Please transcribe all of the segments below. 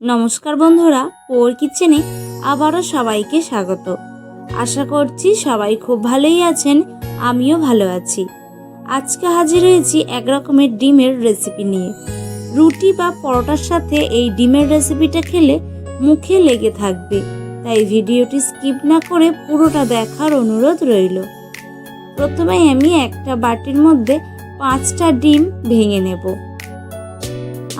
নমস্কার বন্ধুরা, পোর কিচেনে আবারও সবাইকে স্বাগত। আশা করছি সবাই খুব ভালোই আছেন, আমিও ভালো আছি। আজকে হাজির হয়েছি এক রকমের ডিমের রেসিপি নিয়ে। রুটি বা পরোটার সাথে এই ডিমের রেসিপিটা খেলে মুখে লেগে থাকবে, তাই ভিডিওটি স্কিপ না করে পুরোটা দেখার অনুরোধ রইল। প্রথমে আমি একটা বাটির মধ্যে পাঁচটা ডিম ভেঙে নেব।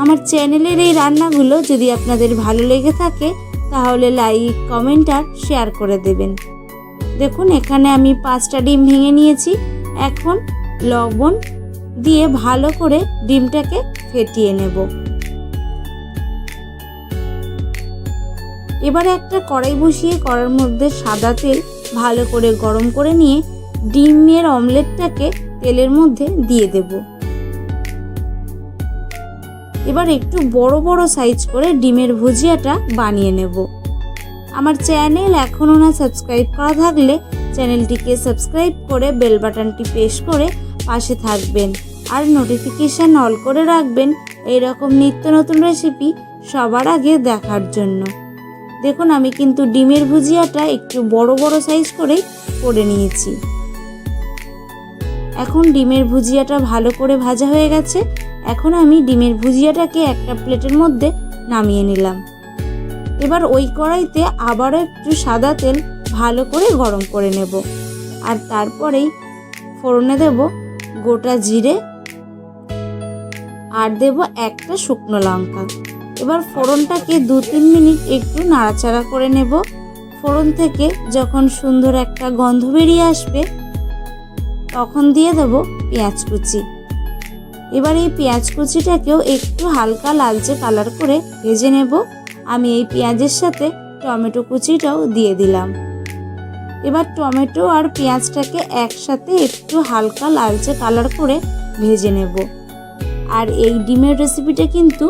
আমার চ্যানেলের এই রান্নাগুলো যদি আপনাদের ভালো লেগে থাকে, তাহলে লাইক, কমেন্ট আর শেয়ার করে দেবেন। দেখুন, এখানে আমি পাঁচটা ডিম ভেঙে নিয়েছি। এখন লবণ দিয়ে ভালো করে ডিমটাকে ফেটিয়ে নেব। এবারে একটা কড়াই বসিয়ে কড়ার মধ্যে সাদা তেল ভালো করে গরম করে নিয়ে ডিমের অমলেটটাকে তেলের মধ্যে দিয়ে দেবো। এবার একটু বড় বড় সাইজ করে ডিমের ভুজিয়াটা বানিয়ে নেব। আমার চ্যানেল এখনও না সাবস্ক্রাইব করা থাকলে চ্যানেলটিকে সাবস্ক্রাইব করে বেল বাটনটি প্রেস করে পাশে থাকবেন। আর নোটিফিকেশান অল করে রাখবেন এই রকম নিত্য নতুন রেসিপি সবার আগে দেখার জন্য। দেখুন, আমি কিন্তু ডিমের ভুজিয়াটা একটু বড় বড় সাইজ করেই করে নিয়েছি। এখন ডিমের ভুজিয়াটা ভালো করে ভাজা হয়ে গেছে। এখন আমি ডিমের ভুজিয়াটাকে একটা প্লেটের মধ্যে নামিয়ে নিলাম। এবার ওই কড়াইতে আবারও একটু সাদা তেল ভালো করে গরম করে নেব। আর তারপরেই ফোড়নে দেব গোটা জিরে আর দেব একটা শুকনো লঙ্কা। এবার ফোড়নটাকে দু তিন মিনিট একটু নাড়াচাড়া করে নেব। ফোড়ন থেকে যখন সুন্দর একটা গন্ধ বেরিয়ে আসবে, তখন দিয়ে দেব পেঁয়াজ কুচি। এবার এই পেঁয়াজ কুচিটাকেও একটু হালকা লালচে কালার করে ভেজে নেব। আমি এই পেঁয়াজের সাথে টমেটো কুচিটাও দিয়ে দিলাম। এবার টমেটো আর পেঁয়াজটাকে একসাথে একটু হালকা লালচে কালার করে ভেজে নেব। আর এই ডিমের রেসিপিটা কিন্তু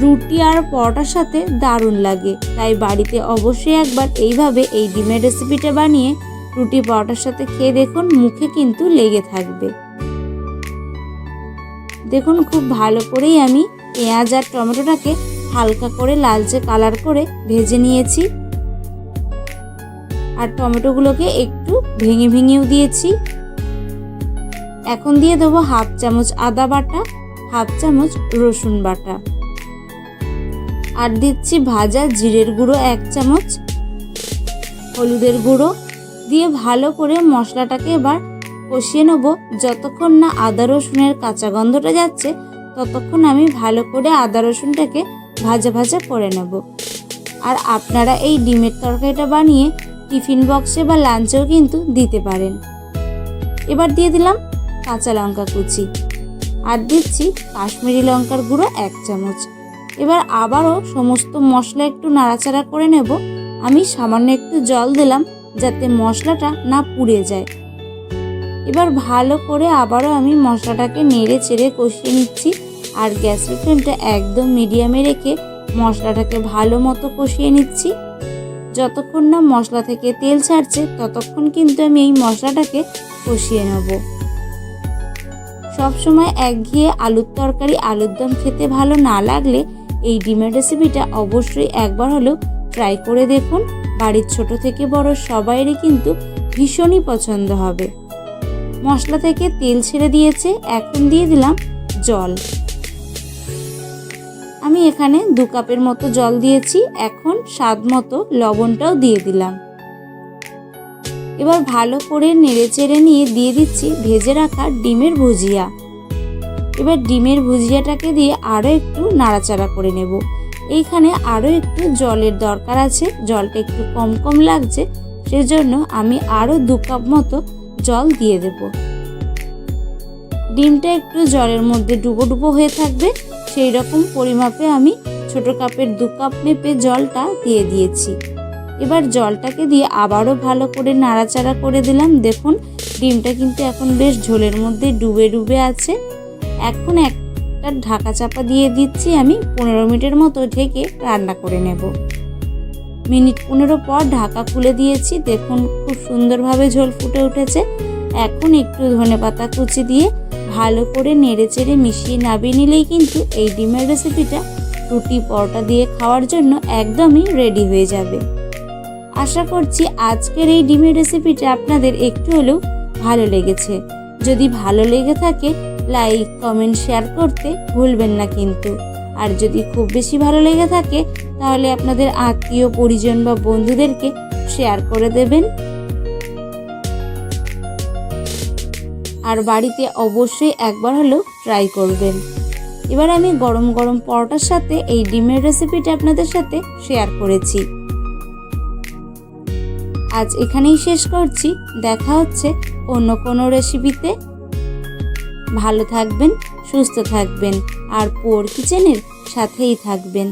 রুটি আর পরোটার সাথে দারুণ লাগে। তাই বাড়িতে অবশ্যই একবার এইভাবে এই ডিমের রেসিপিটা বানিয়ে রুটি পরোটার সাথে খেয়ে দেখুন, মুখে কিন্তু লেগে থাকবে। দেখুন, খুব ভালো করেই আমি পেঁয়াজ আর টমেটোটাকে হালকা করে লালচে কালার করে ভেজে নিয়েছি। আর টমেটোগুলোকে একটু ভেঙে ভেঙেও দিয়েছি। এখন দিয়ে দেবো হাফ চামচ আদা বাটা, হাফ চামচ রসুন বাটা। আর দিচ্ছি ভাজা জিরের গুঁড়ো এক চামচ, হলুদের গুঁড়ো। দিয়ে ভালো করে মশলাটাকে এবার কষিয়ে নেব। যতক্ষণ না আদা রসুনের কাঁচা গন্ধটা যাচ্ছে, ততক্ষণ আমি ভালো করে আদা রসুনটাকে ভাজা ভাজা করে নেব। আর আপনারা এই ডিমের তরকারিটা বানিয়ে টিফিন বক্সে বা লাঞ্চেও কিন্তু দিতে পারেন। এবার দিয়ে দিলাম কাঁচা লঙ্কা কুচি। আর দিচ্ছি কাশ্মীরি লঙ্কার গুঁড়ো এক চামচ। এবার আবারও সমস্ত মশলা একটু নাড়াচাড়া করে নেব। আমি সামান্য একটু জল দিলাম যাতে মশলাটা না পুড়ে যায়। এবার ভালো করে আবারও আমি মশলাটাকে নেড়ে চেড়ে কষিয়ে নিচ্ছি। আর গ্যাসের ফ্লেমটা একদম মিডিয়ামে রেখে মশলাটাকে ভালো মতো কষিয়ে নিচ্ছি। যতক্ষণ না মশলা থেকে তেল ছাড়ছে, ততক্ষণ কিন্তু আমি এই মশলাটাকে কষিয়ে নেব। সবসময় একঘিয়ে আলুর তরকারি, আলুর দম খেতে ভালো না লাগলে এই ডিমের রেসিপিটা অবশ্যই একবার হলেও ট্রাই করে দেখুন। বাড়ির ছোট থেকে বড় সবাইয়েরই কিন্তু ভীষণই পছন্দ হবে। মশলা থেকে তেল ছেড়ে দিয়েছে, এখন দিয়ে দিলাম জল। আমি এখানে দু কাপের মতো জল দিয়েছি, এখন স্বাদ মতো লবণটাও দিয়ে দিলাম। এবার ভালো করে নেড়ে চেড়ে নিয়ে দিয়ে দিচ্ছি ভেজে রাখা ডিমের ভুজিয়া। এবার ডিমের ভুজিয়াটাকে দিয়ে আরও একটু নাড়াচাড়া করে নেব। এইখানে আরও একটু জলের দরকার আছে, জলটা একটু কম কম লাগছে, সেজন্য আমি আরও দু কাপ মতো জল দিয়ে দেব। ডিমটা একটু জলের মধ্যে ডুবো ডুবো হয়ে থাকবে, সেই রকম পরিমাপে আমি ছোট কাপের দু কাপ মেপে জলটা দিয়ে দিয়েছি। এবার জলটাকে দিয়ে আবারও ভালো করে নাড়াচাড়া করে দিলাম। দেখুন, ডিমটা কিন্তু এখন বেশ ঝোলের মধ্যে ডুবে ডুবে আছে। এখন একটা ঢাকা চাপা দিয়ে দিচ্ছি, আমি পনেরো মিনিটের মতো ঢেকে রান্না করে নেব। মিনিট পনেরো পর ঢাকা খুলে দিয়েছি। দেখুন, খুব সুন্দরভাবে ঝোল ফুটে উঠেছে। এখন একটু ধনে পাতা কুচি দিয়ে ভালো করে নেড়ে চেড়ে মিশিয়ে নাবিয়ে নিলেই কিন্তু এই ডিমের রেসিপিটা রুটি, পরোটা দিয়ে খাওয়ার জন্য একদমই রেডি হয়ে যাবে। আশা করছি আজকের এই ডিমের রেসিপিটা আপনাদের একটু হলেও ভালো লেগেছে। যদি ভালো লেগে থাকে লাইক কমেন্ট শেয়ার করতে ভুলবেন না কিন্তু। আর যদি খুব বেশি ভালো লেগে থাকে, তাহলে আপনাদের আত্মীয়, পরিজন বা বন্ধুদেরকে শেয়ার করে দেবেন। আর বাড়িতে অবশ্যই একবার হলেও ট্রাই করবেন। এবার আমি গরম গরম পরোটার সাথে এই ডিমের রেসিপিটা আপনাদের সাথে শেয়ার করেছি। আজ এখানেই শেষ করছি। দেখা হচ্ছে অন্য কোনো রেসিপিতে ভালো থাকবেন, সুস্থ থাকবেন, আর পোর কিচেনের সাথেই থাকবেন।